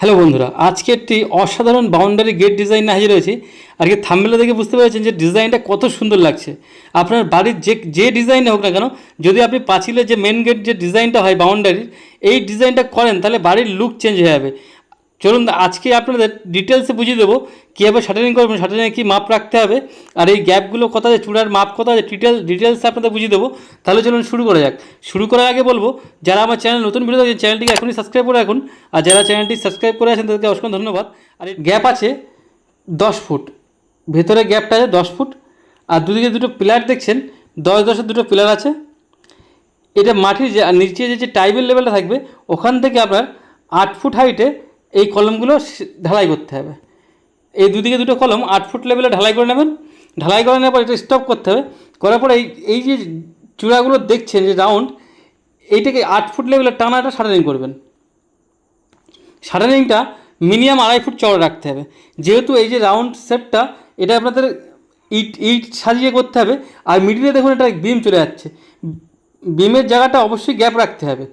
Hello বন্ধুরা, আজকে একটি অসাধারণ বাউন্ডারি গেট ডিজাইন না হাজির হয়েছে। আর কি থাম্বেলা দেখে বুঝতে পেরেছেন যে ডিজাইনটা কত সুন্দর লাগছে। আপনার বাড়ির যে যে ডিজাইন হোক না কেন, যদি আপনি পাঁচিলের যে মেন গেট যে ডিজাইনটা হয় বাউন্ডারির এই ডিজাইনটা করেন, তাহলে বাড়ির লুক চেঞ্জ হয়ে যাবে। চলুন আজকে আপনাদের ডিটেলসে বুঝিয়ে দেবো কীভাবে শাটারিং করবেন শাটারিংয়ে কী মাপ রাখতে হবে, আর এই গ্যাপগুলো কোথা আছে চূড়ার মাপ কোথা আছে ডিটেল ডিটেলসে আপনাদের বুঝিয়ে দেবো। তাহলে চলুন শুরু করা যাক। শুরু করার আগে বলব, যারা আমার চ্যানেল নতুন ভিডিও দেখছেন চ্যানেলটিকে এখনই সাবস্ক্রাইব করে রাখুন, আর যারা চ্যানেলটি সাবস্ক্রাইব করে আছেন, তাদেরকে অসংখ্য ধন্যবাদ। আর এই গ্যাপ আছে দশ ফুট, ভেতরে গ্যাপটা আছে দশ ফুট, আর দুদিকে দুটো পিলার দেখছেন, দশ দশের দুটো পিলার আছে। এটা মাটির যে নিচে যে যে টাইবেল লেভেলটা থাকবে, ওখান থেকে আপনার আট ফুট হাইটে এই কলমগুলো ঢালাই করতে হবে। এই দুদিকে দুটো কলম আট ফুট লেভেলে ঢালাই করে নেবেন। ঢালাই করে নেওয়ার পর এটা স্টপ করতে হবে। করার পরে এই এই যে চূড়াগুলো দেখছেন যে রাউন্ড এইটাকে আট ফুট লেভেলে টানাটা শাটারিং করবেন। শাটারিংটা মিনিমাম আড়াই ফুট চওড়া রাখতে হবে। যেহেতু এই যে রাউন্ড শেপটা এটা আপনাদের ইট ইট সাজিয়ে করতে হবে। আর মিডিলে দেখুন এটা বিম চলে যাচ্ছে। বিমের জায়গাটা অবশ্যই গ্যাপ রাখতে হবে।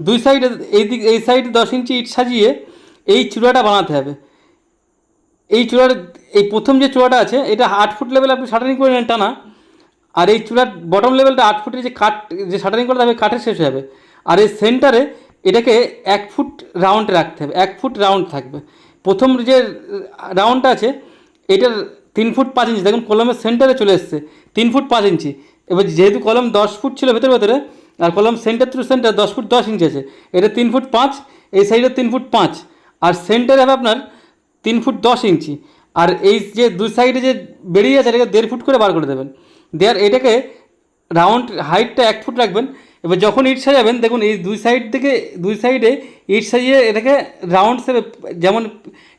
দুই সাইডে এই দিক, এই সাইডে দশ ইঞ্চি ইট সাজিয়ে এই চূড়াটা বানাতে হবে। এই চূড়ার, এই প্রথম যে চূড়াটা আছে, এটা আট ফুট লেভেল আপনি শাটারিং করে নেন টানা, আর এই চূড়ার বটম লেভেলটা আট ফুটের যে কাঠ, যে শাটারিং করতে হবে, কাঠের শেষ হবে আর এই সেন্টারে এটাকে এক ফুট রাউন্ডে রাখতে হবে, এক ফুট রাউন্ড থাকবে। প্রথম যে রাউন্ডটা আছে, এটার তিন ফুট পাঁচ ইঞ্চি দেখুন কলমের সেন্টারে চলে এসছে, তিন ফুট পাঁচ ইঞ্চি এবার যেহেতু কলম দশ ফুট ছিল ভেতরে ভেতরে, আর কলম সেন্টার থ্রু সেন্টার দশ ফুট দশ ইঞ্চি আছে, এটা তিন ফুট পাঁচ, এই সাইডে তিন ফুট পাঁচ। আর সেন্টারে হবে আপনার তিন ফুট দশ ইঞ্চি। আর এই যে দুই সাইডে যে বেরিয়ে আছে, এটাকে দেড় ফুট করে বার করে দেবেন। দেওয়ার এটাকে রাউন্ড হাইটটা এক ফুট রাখবেন। এবার যখন ইট সাজাবেন দেখুন এই দুই সাইড থেকে, দুই সাইডে ইট সাজিয়ে এটাকে রাউন্ড শেপে যেমন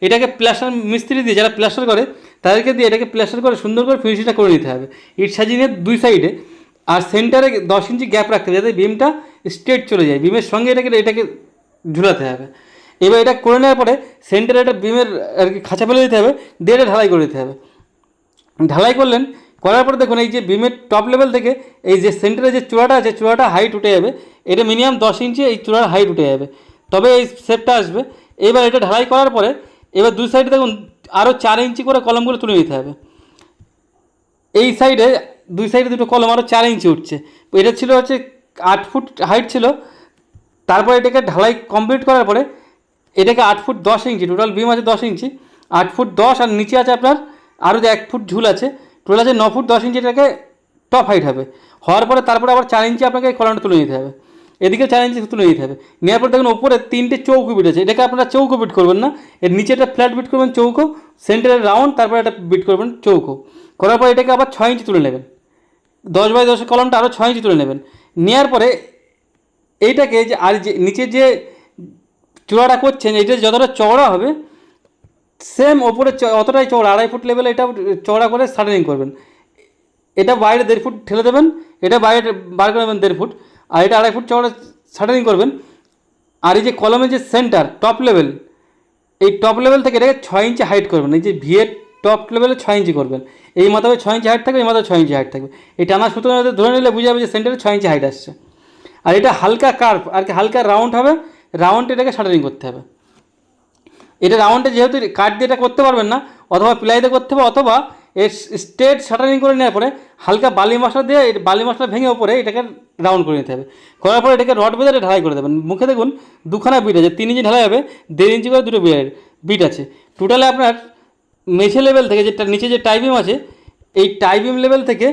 এটাকে প্লাস্টার মিস্ত্রি দিয়ে যারা প্লাস্টার করে, তাদেরকে দিয়ে এটাকে প্লাস্টার করে সুন্দর করে ফিনিশিংটা করে নিতে হবে। ইট সাজিয়ে নিয়ে দুই সাইডে আর সেন্টারে দশ ইঞ্চি গ্যাপ রাখতে হবে, যাতে বিমটা স্ট্রেট চলে যায়। বিমের সঙ্গে এটাকে এটাকে ঝুলাতে হবে। এবার এটা করে নেওয়ার পরে সেন্টারে একটা বিমের আর কি খাঁচা ফেলে দিতে হবে, দিয়ে এটা ঢালাই করে দিতে হবে। ঢালাই করলেন, করার পরে দেখুন এই যে বিমের টপ লেভেল থেকে এই যে সেন্টারে যে চূড়াটা আছে, চূড়াটা হাইট উঠে যাবে, এটা মিনিমাম দশ ইঞ্চি, এই চূড়ার হাইট উঠে যাবে। তবে এই শেপটা আসবে। এবার এটা ঢালাই করার পরে, এবার দুই সাইডে দেখুন আরও চার ইঞ্চি করে কলমগুলো তুলে নিতে হবে। এই সাইডে দুই সাইডে দুটো কলম আরও চার ইঞ্চি উঠছে। এটা ছিল হচ্ছে আট ফুট হাইট ছিল। তারপর এটাকে ঢালাই কমপ্লিট করার পরে এটাকে আট ফুট দশ ইঞ্চি টোটাল বিম আছে দশ ইঞ্চি। আট ফুট দশ আর নিচে আছে আপনার আরও যে এক ফুট ঝুল আছে টোটাল আছে ন ফুট দশ ইঞ্চি এটাকে টপ হাইট হবে। হওয়ার পরে তারপরে আবার চার ইঞ্চি আপনাকে কলমটা তুলে নিতে হবে। এদিকে চার ইঞ্চি তুলে নিতে হবে। নেওয়ার পর দেখুন ওপরে তিনটে চৌকো বিট আছে। এটাকে আপনারা চৌকো বিট করবেন না। এর নিচে একটা ফ্ল্যাট বিট করবেন চৌকো সেন্টারে রাউন্ড তারপরে একটা বিট করবেন চৌকো। করার পর এটাকে আবার ছয় ইঞ্চি তুলে নেবেন। দশ বাই দশের কলমটা আরও ছয় ইঞ্চি তুলে নেবেন। নেওয়ার পরে এইটাকে যে আর যে নিচে যে চূড়াটা করছেন, এটা যতটা চওড়া হবে সেম ওপরে অতটাই চওড়া, আড়াই ফুট লেভেলে এটা চওড়া করে শাটারিং করবেন। এটা বাইরে দেড় ফুট ঠেলে দেবেন, এটা বাইরে বার করে দেবেন দেড় ফুট, আর এটা আড়াই ফুট চওড়া শাটারিং করবেন। আর এই যে কলমের যে সেন্টার টপ লেভেল এই টপ লেভেল থেকে এটাকে ছয় ইঞ্চি হাইট করবেন, এই যে ভিয়ের টপ লেভেলে ছয় ইঞ্চি করবেন। এই মাথায় ছয় ইঞ্চি হাইট থাকবে, এই মাথায় ছয় ইঞ্চি হাইট থাকবে। এই টানা সুতো ধরে নিলে বুঝে যাবে যে সেন্টারে ছয় ইঞ্চি হাইট আসছে। আর এটা হালকা কার্ভ আর কি হালকা রাউন্ড হবে রাউন্ড এটাকে শাটারিং করতে হবে। এটা রাউন্ডে যেহেতু কাঠ দিয়ে এটা করতে পারবেন না, অথবা প্লাই দিয়ে করতে হবে, অথবা এর স্ট্রেট শাটারিং করে নেওয়ার পরে হালকা বালি মশলা দিয়ে বালি মশলা ভেঙে ওপরে এটাকে রাউন্ড করে নিতে হবে। করার পরে এটাকে রড বেঁধে ঢালাই করে দেবেন। মুখে দেখুন, দুখানা বিট আছে, তিন ইঞ্চি ঢালাই হবে, দেড় ইঞ্চি করে দুটো বিট বিট আছে। টোটালে আপনার মেঝে লেভেল থেকে যেটা নিচে যে টাইবিম আছে, এই টাইবিম লেভেল থেকে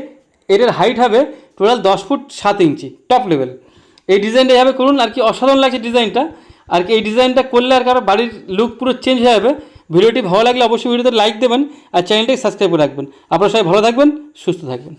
এটার হাইট হবে টোটাল দশ ফুট সাত ইঞ্চি টপ লেভেল এই ডিজাইনটা এভাবে করুন, আর কি অসাধারণ লাগছে ডিজাইনটা। আর কি এই ডিজাইনটা করলে আর কারও বাড়ির লুক পুরো চেঞ্জ হয়ে যাবে। ভিডিওটি ভালো লাগলে অবশ্যই ভিডিওতে লাইক দেবেন, আর চ্যানেলটাকে সাবস্ক্রাইব করে রাখবেন। আপনারা সবাই ভালো থাকবেন, সুস্থ থাকবেন।